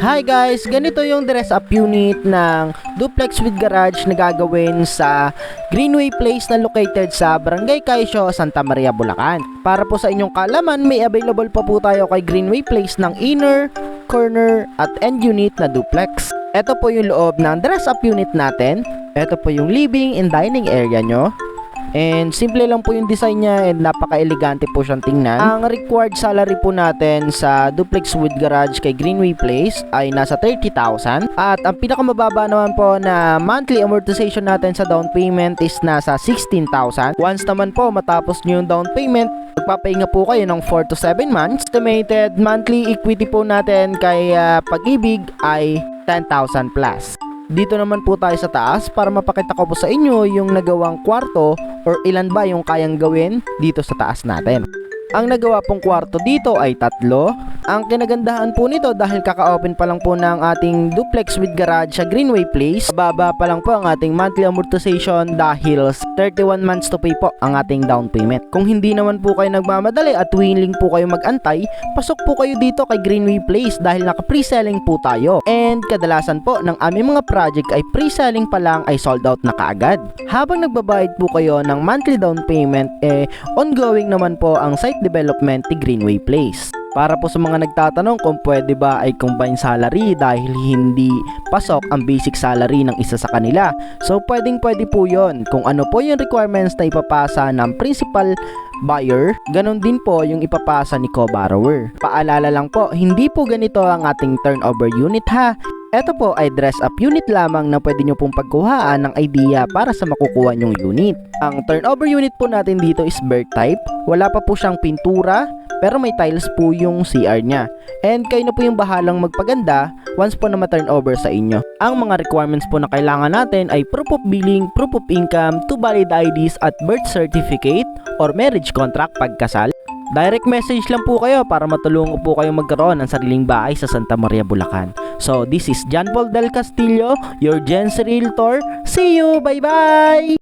Hi guys! Ganito yung dress up unit ng duplex with garage na gagawin sa Greenway Place na located sa Barangay Kaisyo, Santa Maria, Bulacan. Para po sa inyong kalaman, may available pa po tayo kay Greenway Place ng inner, corner, at end unit na duplex. Ito po yung loob ng dress up unit natin. Ito po yung living and dining area nyo. And simple lang po yung design niya and napaka-elegante po siyang tingnan. Ang required salary po natin sa duplex with garage kay Greenway Place ay nasa 30,000 at ang pinakamababa naman po na monthly amortization natin sa down payment is nasa 16,000. Once naman po matapos nyo yung down payment, magpapahinga po kayo ng 4 to 7 months. Estimated monthly equity po natin kay ah, Pag-ibig ay 10,000 plus. Dito naman po tayo sa taas para mapakita ko po sa inyo yung nagawang kwarto or ilan ba yung kayang gawin dito sa taas natin. Ang nagawa pong kwarto dito ay tatlo. Ang kinagandahan po nito dahil kaka-open pa lang po ng ating duplex with garage sa Greenway Place. Baba pa lang po ang ating monthly amortization dahil 31 months to pay po ang ating down payment. Kung hindi naman po kayo nagmamadali at willing po kayo magantay, pasok po kayo dito kay Greenway Place dahil naka-pre-selling po tayo. And kadalasan po ng aming mga project ay pre-selling pa lang ay sold out na kaagad. Habang nagbabayad po kayo ng monthly down payment, eh ongoing naman po ang site development ni Greenway Place. Para po sa mga nagtatanong kung pwede ba ay combine salary dahil hindi pasok ang basic salary ng isa sa kanila. So pwedeng pwede po yon kung ano po yung requirements na ipapasa ng principal buyer, ganon din po yung ipapasa ni co-borrower. Paalala lang po, hindi po ganito ang ating turnover unit ha. Ito po ay dress up unit lamang na pwede nyo pong pagkuhaan ng idea para sa makukuha nyong unit. Ang turnover unit po natin dito is bird type. Wala pa po siyang pintura, pero may tiles po yung CR niya. And kayo na po yung bahalang magpaganda once po na ma-turn over sa inyo. Ang mga requirements po na kailangan natin ay proof of billing, proof of income, two valid IDs at birth certificate or marriage contract pagkasal. Direct message lang po kayo para matulungan po kayo magkaroon ng sariling bahay sa Santa Maria, Bulacan. So, this is John Paul Del Castillo, your Gen Realtor. See you! Bye-bye!